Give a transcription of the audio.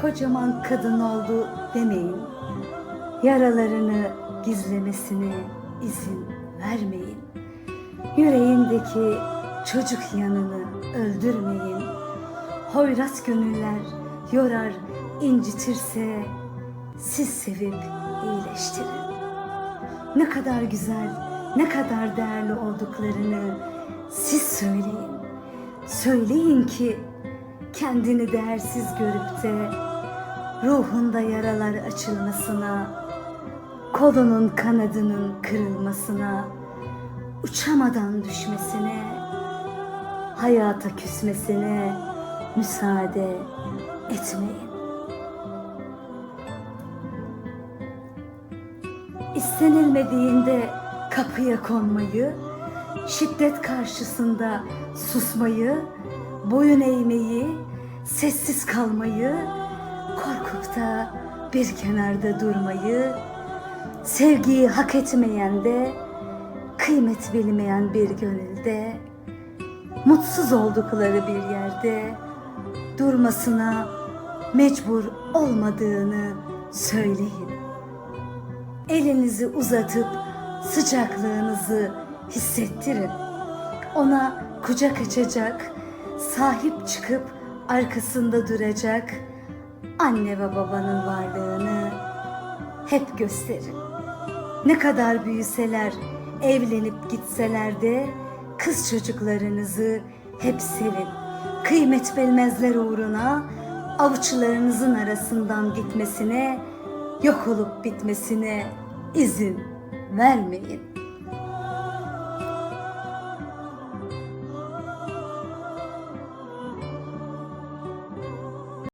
kocaman kadın oldu demeyin. Yaralarını gizlemesine izin vermeyin. Yüreğindeki çocuk yanını öldürmeyin. Hoyrat gönüller yorar, incitirse siz sevip iyileştirin. Ne kadar güzel, ne kadar değerli olduklarını siz söyleyin. Söyleyin ki kendini değersiz görüp de ruhunda yaralar açılmasına, kolunun kanadının kırılmasına, uçamadan düşmesine, hayata küsmesine müsaade etmeyin. İstenilmediğinde kapıya konmayı, şiddet karşısında susmayı, boyun eğmeyi, sessiz kalmayı, korkup da bir kenarda durmayı, sevgiyi hak etmeyen de, kıymet bilmeyen bir gönülde, mutsuz oldukları bir yerde durmasına mecbur olmadığını söyleyin. Elinizi uzatıp sıcaklığınızı hissettirin. Ona kucak açacak, sahip çıkıp arkasında duracak anne ve babanın varlığını hep gösterin. Ne kadar büyüseler, evlenip gitseler de kız çocuklarınızı hep sevin. Kıymet bilmezler uğruna avuçlarınızın arasından gitmesine, yok olup bitmesine izin vermeyin.